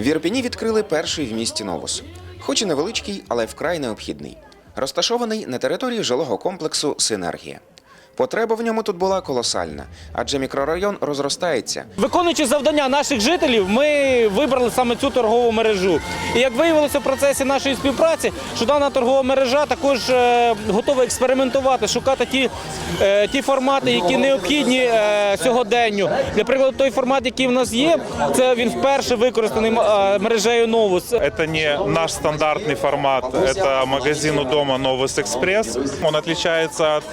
В Ірпіні відкрили перший в місті новус. Хоч і невеличкий, але вкрай необхідний. Розташований на території жилого комплексу Синергія. Потреба в ньому тут була колосальна, адже мікрорайон розростається. Виконуючи завдання наших жителів, ми вибрали саме цю торгову мережу. І як виявилося в процесі нашої співпраці, що дана торгова мережа також е, готова експериментувати, шукати ті, е, ті формати, які необхідні е, сьогоденню. Для прикладу, той формат, який в нас є, це він вперше використаний е, мережею Новус. Это не наш стандартный формат, это магазин у дома Новус Экспресс. Он отличается от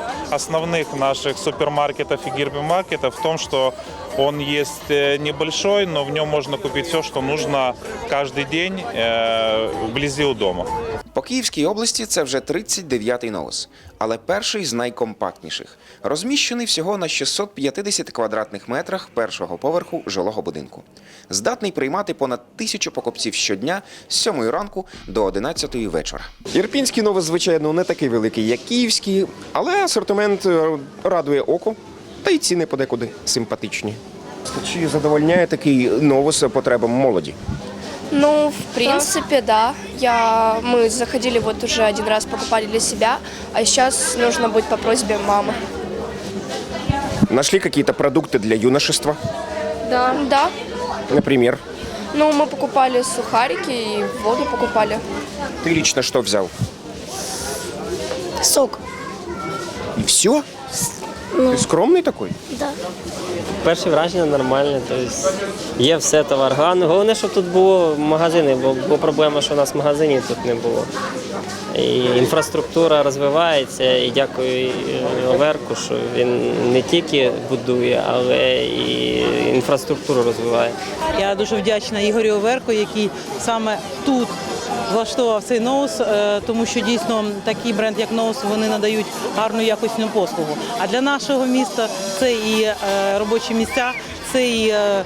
основных наших супермаркетов и гипермаркетов в том, что он есть э, небольшой, но в нем можно купить все, что нужно каждый день э, вблизи у дома. По Київській області це вже 39-й новус, але перший з найкомпактніших. Розміщений всього на 650 квадратних метрах першого поверху жилого будинку. Здатний приймати понад тисячу покупців щодня з 7 ранку до 11 вечора. Ірпінський новос, звичайно, не такий великий, як київський, але асортимент е, радує око, та й ціни подекуди симпатичні. Чи задовольняє такий новос потребам молоді? Ну, в принципе, да. Я, мы заходили вот уже один раз, покупали для себя, а сейчас нужно будет по просьбе мамы. Нашли какие-то продукты для юношества, Да. Да. например? Ну, мы покупали сухарики и воду покупали. Ты лично что взял? Сок. И все? Ты скромный такой? Да. Перші враження нормальні, тобто є все товар. Головне, головне, щоб тут було магазини, бо, бо проблема, що у нас магазинів тут не було. І інфраструктура розвивається, і дякую і Оверку, що він не тільки будує, але і інфраструктуру розвиває. Я дуже вдячна Ігорю Оверко, який саме тут влаштував цей ноус, е, тому що дійсно такий бренд, як ноус, вони надають гарну якісну послугу. А для нашого міста це і е, робочі місця, це і е,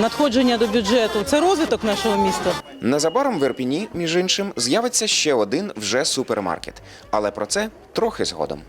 надходження до бюджету, це розвиток нашого міста. Незабаром в Ірпіні, між іншим, з'явиться ще один вже супермаркет. Але про це трохи згодом.